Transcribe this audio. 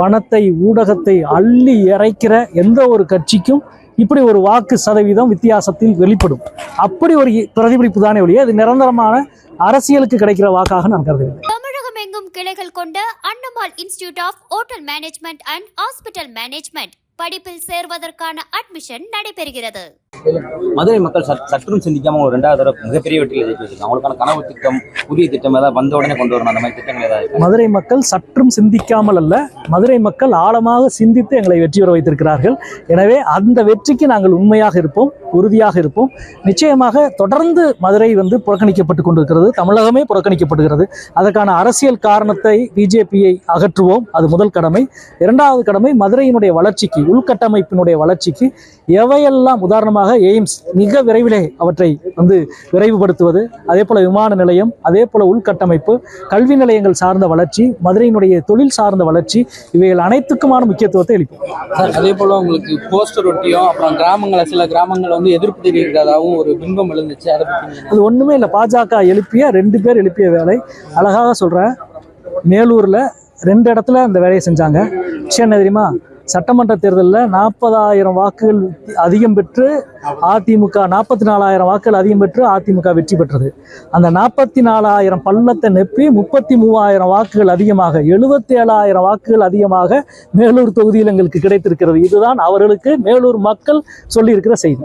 பணத்தை ஊடகத்தை அள்ளி இறைக்கிற எந்த ஒரு கட்சிக்கும் இப்படி ஒரு வாக்கு சதவீதம் வித்தியாசத்தில் வெளிப்படும். அப்படி ஒரு பிரதிபலிப்பு தானே ஒழிய அது நிரந்தரமான அரசியலுக்கு கிடைக்கிற வாக்காக நான் கருதுகிறேன். தமிழகம் எங்கும் கிளைகள் கொண்ட Annamal institute of hotel management and hospital management. படிப்பில் சேர்வதற்கான அட்மிஷன் நடைபெறுகிறது. மதுரை மக்கள் சற்- சற்றும் சிந்திக்காம ஒரு ரெண்டாவது தடவை மிகப்பெரிய வெற்றியில் ஜெயிச்சு வச்சிருக்காங்க. அவங்களுக்கான கனவு திட்டம் புதிய திட்டம் ஏதாவது வந்த உடனே கொண்டு வரணும். அந்த மாதிரி திட்டங்கள் ஏதாவது? மதுரை மக்கள் சற்றும் சிந்திக்காமல் அல்ல மதுரை மக்கள் ஆழமாக சிந்தித்து எங்களை வெற்றி பெற வைத்திருக்கிறார்கள். எனவே அந்த வெற்றிக்கு நாங்கள் உண்மையாக இருப்போம். உறுதியாக இருப்போம். நிச்சயமாக தொடர்ந்து மதுரை வந்து புறக்கணிக்கப்பட்டு கொண்டிருக்கிறது. தமிழகமே புறக்கணிக்கப்படுகிறது. அதற்கான அரசியல் காரணத்தை பிஜேபியை அகற்றுவோம். அது முதல் கடமை. இரண்டாவது கடமை மதுரையினுடைய வளர்ச்சிக்கு உள்கட்டமைப்பினுடைய வளர்ச்சிக்கு எவையெல்லாம் உதாரணமாக எய்ம்ஸ் மிக விரைவிலே அவற்றை வந்து விரைவுபடுத்துவது அதே போல விமான நிலையம் அதே போல உள்கட்டமைப்பு கல்வி நிலையங்கள் சார்ந்த வளர்ச்சி மதுரையினுடைய தொழில் சார்ந்த வளர்ச்சி இவைகள் அனைத்துக்குமான முக்கியத்துவத்தை அளிப்போம். அதே போல உங்களுக்கு போஸ்டர் ஒட்டியும் அப்புறம் கிராமங்களை சில கிராமங்களும் வந்து எதிர்ப்பு தெரிவிக்கிறதாகவும் ஒரு பிம்பம் எழுந்துச்சு. அதை பத்தி அது ஒண்ணுமே இல்லை. பாஜக எழுப்பிய ரெண்டு பேர் எழுப்பிய வேலை. அழகாக சொல்றேன். மேலூர்ல ரெண்டு இடத்துல அந்த வேலையை செஞ்சாங்க. விஷயம் என்ன தெரியுமா? சட்டமன்ற தேர்தலில் நாற்பதாயிரம் வாக்குகள் அதிகம் பெற்று அதிமுக நாற்பத்தி நாலாயிரம் வாக்குகள் அதிகம் பெற்று அதிமுக வெற்றி பெற்றது. அந்த நாற்பத்தி நாலாயிரம் பள்ளத்தை நெப்பி முப்பத்தி மூவாயிரம் வாக்குகள் அதிகமாக எழுபத்தி ஏழாயிரம் வாக்குகள் அதிகமாக மேலூர் தொகுதியில் எங்களுக்கு கிடைத்திருக்கிறது. இதுதான் அவர்களுக்கு மேலூர் மக்கள் சொல்லியிருக்கிற செய்தி.